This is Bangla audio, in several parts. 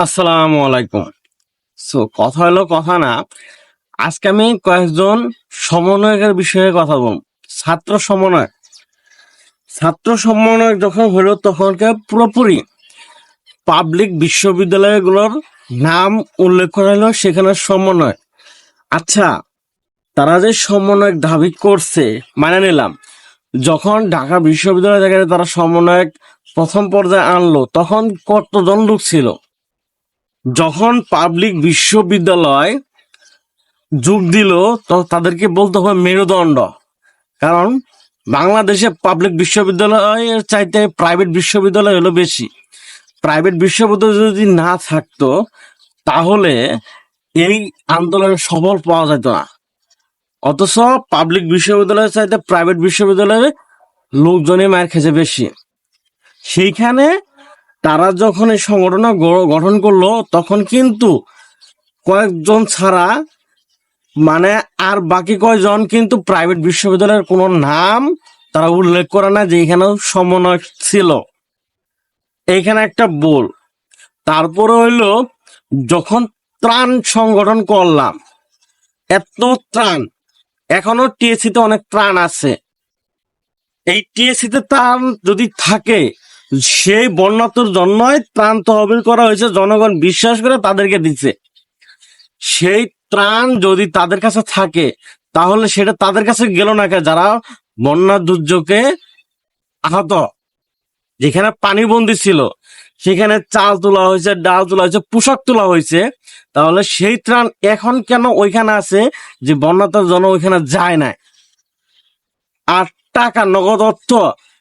আসসালামু আলাইকুম। সো, কথা হলো কথা না, আজকে আমি কয়েকজন সমন্বয়কের বিষয়ে কথা বলব। ছাত্র সমন্বয় ছাত্র সমন্বয়ক যখন হলো তখনকে পুরোপুরি পাবলিক বিশ্ববিদ্যালয়গুলোর নাম উল্লেখ করা হলো, সেখানে সমন্বয় আচ্ছা তারা যে সমন্বয়ক দাবি করছে মানে নিলাম, যখন ঢাকা বিশ্ববিদ্যালয় থেকে তারা সমন্বয়ক প্রথম পর্যায়ে আনলো, তখন কতজন লোক ছিল? যখন পাবলিক বিশ্ববিদ্যালয় যোগ দিল, তো তাদেরকে বলতে হবে মেরুদণ্ড। কারণ বাংলাদেশে পাবলিক বিশ্ববিদ্যালয়ের চাইতে প্রাইভেট বিশ্ববিদ্যালয় হলো বেশি। প্রাইভেট বিশ্ববিদ্যালয় যদি না থাকতো, তাহলে এই আন্দোলনের সফল পাওয়া যেত না। অথচ পাবলিক বিশ্ববিদ্যালয়ের চাইতে প্রাইভেট বিশ্ববিদ্যালয়ে লোকজনই মায়ের খেয়েছে বেশি। সেইখানে তারা যখন এই সংগঠন গঠন করল, তখন কিন্তু কয়েকজন ছাড়া মানে আর বাকি কয়জন কিন্তু প্রাইভেট বিশ্ববিদ্যালয়ের কোনো নাম তারা উল্লেখ করে না যে এখানেও সমন্বয় ছিল। এইখানে একটা বল তারপরে হইল, যখন ত্রাণ সংগঠন করলাম, এত ত্রাণ, এখনও টিএসিতে অনেক ত্রাণ আছে। এই টিএসিতে ত্রাণ যদি থাকে সেই বন্যাত্মর জন্যই ত্রাণ তহবিল করা হয়েছে। জনগণ বিশ্বাস করে তাদেরকে দিচ্ছে। সেই ত্রাণ যদি তাদের কাছে থাকে, তাহলে সেটা তাদের কাছে গেল না যারা বন্যা দুর্যোগে আহত, যেখানে পানি বন্দি ছিল, সেখানে চাল তোলা হয়েছে, ডাল তোলা হয়েছে, পোশাক তোলা হয়েছে, তাহলে সেই ত্রাণ এখন কেন ওইখানে আছে যে বন্যাতার জন ওইখানে যায় না আর টাকা, নগদ অর্থ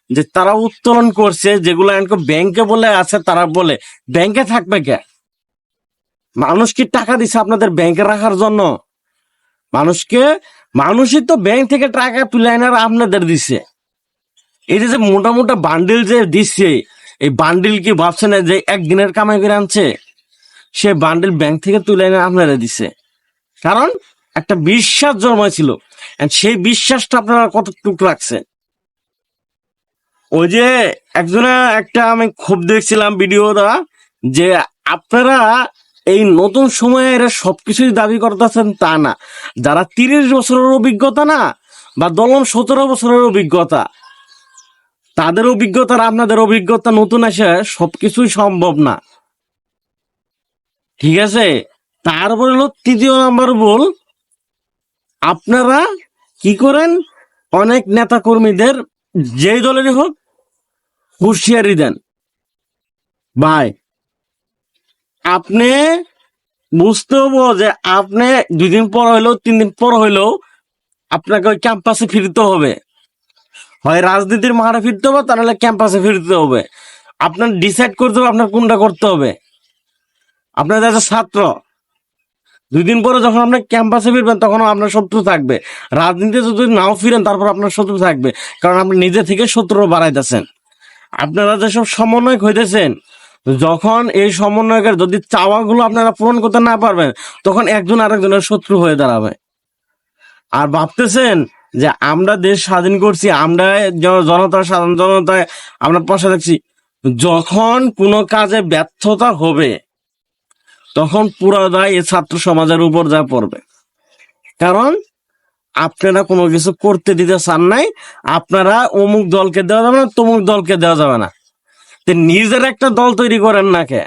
যে তারা উত্তোলন করছে, যেগুলো ব্যাংকে বলে আছে, তারা বলে ব্যাংকে থাকবে কে? মানুষ কি টাকা দিছে আপনাদের ব্যাংকে রাখার জন্য? মানুষকে, মানুষই তো ব্যাংক থেকে টাকা তুলে আনার আপনাদের দিছে। এই যে মোটা মোটা বান্ডিল যে দিচ্ছে এই বান্ডিল কি ভাবছে না যে একদিনের কামাই করে আনছে? সে বান্ডিল ব্যাংক থেকে তুলে এনে আপনারা দিছে। কারণ একটা বিশ্বাস জন্মাইছিল সেই বিশ্বাসটা আপনারা কতটুকু রাখছেন? ওই যে একজনে একটা আমি খুব দেখছিলাম ভিডিওটা যে আপনারা এই নতুন সময়ে এরা সবকিছুই দাবি করতেছেন তা না। যারা তিরিশ বছরের অভিজ্ঞতা না, বা দলম সতেরো বছরের অভিজ্ঞতা, তাদের অভিজ্ঞতার আপনাদের অভিজ্ঞতা নতুন আসে, সবকিছুই সম্ভব না। ঠিক আছে? তারপরে হলো তৃতীয় নাম্বার বল আপনারা কি করেন? অনেক নেতা কর্মীদের যেই দলেরই হোক হুঁশিয়ারি দেন। ভাই, আপনি বুঝতে হব যে আপনি দুই দিন পর হইলেও, তিন দিন পর হইলেও আপনাকে ওই ক্যাম্পাসে ফিরতে হবে। হয় রাজনীতির মাঠে ফিরতে হবে, তা নাহলে ক্যাম্পাসে ফিরতে হবে। আপনার ডিসাইড করতে হবে আপনার কোনটা করতে হবে। আপনার যারা ছাত্র দুই দিন পরে যখন আপনি ক্যাম্পাসে ফিরবেন, তখন আপনার শত্রু থাকবে। রাজনীতিতে যদি নাও ফিরেন, তারপর আপনার শত্রু থাকবে। কারণ আপনি নিজে থেকে শত্রু বাড়াইতেছেন। আপনারা যেসব সমন্বয়ক হইতেছেন, যখন এই সমন্বয়কের যদি চাওয়াগুলো আপনারা পূরণ করতে না পারবেন, তখন একজন আরেকজনের শত্রু হয়ে দাঁড়াবে। আর ভাবতেছেন যে আমরা দেশ স্বাধীন করছি, আমরা জনতা সাধারণ জনতায় আমরা পাশে থাকছি। যখন কোনো কাজে ব্যর্থতা হবে, তখন পুরো দায় এই ছাত্র সমাজের উপর যা পড়বে। কারণ আপনারা কোনো কিছু করতে দিতে চান নাই, আপনারা অমুক দলকে দেওয়া যাবে না, তমুক দলকে দেওয়া যাবে না। নিজের একটা দল তৈরি করেন না কে?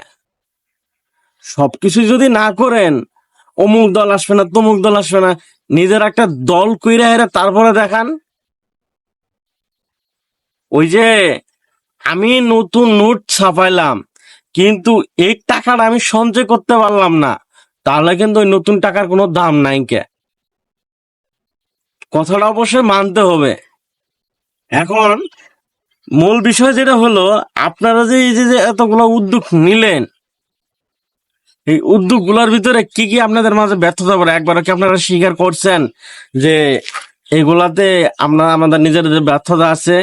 সবকিছু যদি না করেন, অমুক দল আসবে না, তমুক দল আসবে না, নিজের একটা দল কইরা হেরে তারপরে দেখান। ওই যে আমি নতুন নোট ছাপাইলাম, কিন্তু এই টাকাটা আমি সঞ্চয় করতে পারলাম না, তাহলে কিন্তু ওই নতুন টাকার কোনো দাম নাই কে? কথাটা অবশ্যই মানতে হবে। এখন মূল বিষয় যেটা হলো, আপনারা যে এই যে যে এতগুলো উদ্যোগ নিলেন, এই উদ্যোগগুলোর ভিতরে কি কি আপনাদের মাঝে ব্যর্থতা পড়ে? একবার কি আপনারা স্বীকার করছেন যে এগুলাতে আমরা, আমাদের নিজেদের ব্যর্থতা আছে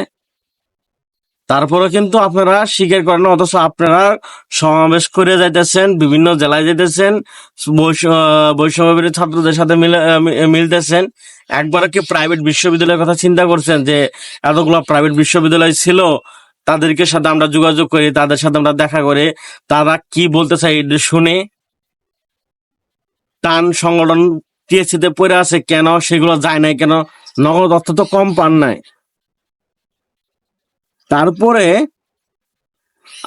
তারপরে কিন্তু আপনারা স্বীকার করেন অথচ আপনারা সমাবেশ করে যাইতেছেন, বিভিন্ন জেলায় যেতেছেন বৈষম্যবিরোধী ছাত্রদের সাথে মিলতেছেন। একবার কি প্রাইভেট বিশ্ববিদ্যালয়ের কথা চিন্তা করছেন যে এতগুলো প্রাইভেট বিশ্ববিদ্যালয় ছিল, তাদেরকে সাথে আমরা যোগাযোগ করি, তাদের সাথে আমরা দেখা করে, তারা কি বলতে চাই শুনে টান সংগঠন টিএসসিতে পড়ে আছে, কেন সেগুলো যায় নাই, কেন নগদ অর্থ তো কম পান নাই। তারপরে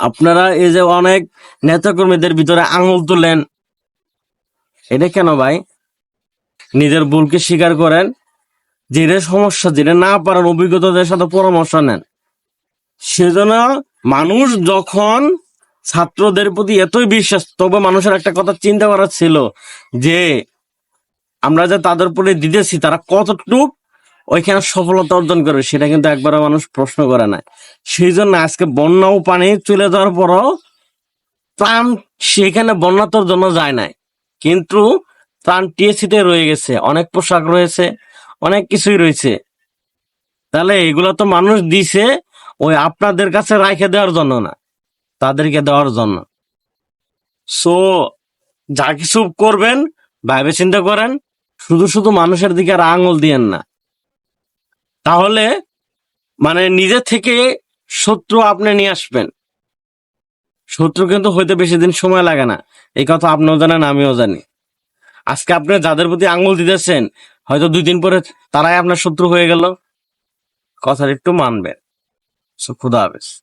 আপনারা এই যে অনেক নেতাকর্মীদের ভিতরে আঙুল তুলেন, এটা কেন ভাই? নিজের ভুলকে স্বীকার করেন, যেটা সমস্যা, যেটা না পারেন অভিজ্ঞতাদের সাথে পরামর্শ নেন। সেজন্য মানুষ যখন ছাত্রদের প্রতি এতই বিশ্বাস, তবে মানুষের একটা কথা চিন্তা করার ছিল যে, আমরা যে তাদের উপরে দিতেছি, তারা কতটুক ওইখানে সফলতা অর্জন করবে, সেটা কিন্তু একবারও মানুষ প্রশ্ন করে না সেই জন্য আজকে বন্যা ও পানি চলে যাওয়ার পরও ত্রাণ সেখানে বন্যাতর জন্য যায় নাই। কিন্তু ত্রাণ টিএসিতে রয়ে গেছে, অনেক পোশাক রয়েছে, অনেক কিছুই রয়েছে। তাহলে এগুলো তো মানুষ দিছে ওই আপনাদের কাছে রাখে দেওয়ার জন্য না, তাদেরকে দেওয়ার জন্য। সো, যা কিছু করবেন, ভাবে চিন্তা করেন, শুধু শুধু মানুষের দিকে আর আঙুল দিয়েন না। তাহলে মানে নিজে থেকে শত্রু আপনি নিয়ে আসবেন। শত্রু কিন্তু হইতে বেশি দিন সময় লাগে না। এই কথা আপনিও জানেন, আমিও জানি। আজকে আপনি যাদের প্রতি আঙুল দিতেছেন, হয়তো দুই দিন পরে তারাই আপনার শত্রু হয়ে গেল। কথা একটু মানবেন। সো খুদা হাফেজ।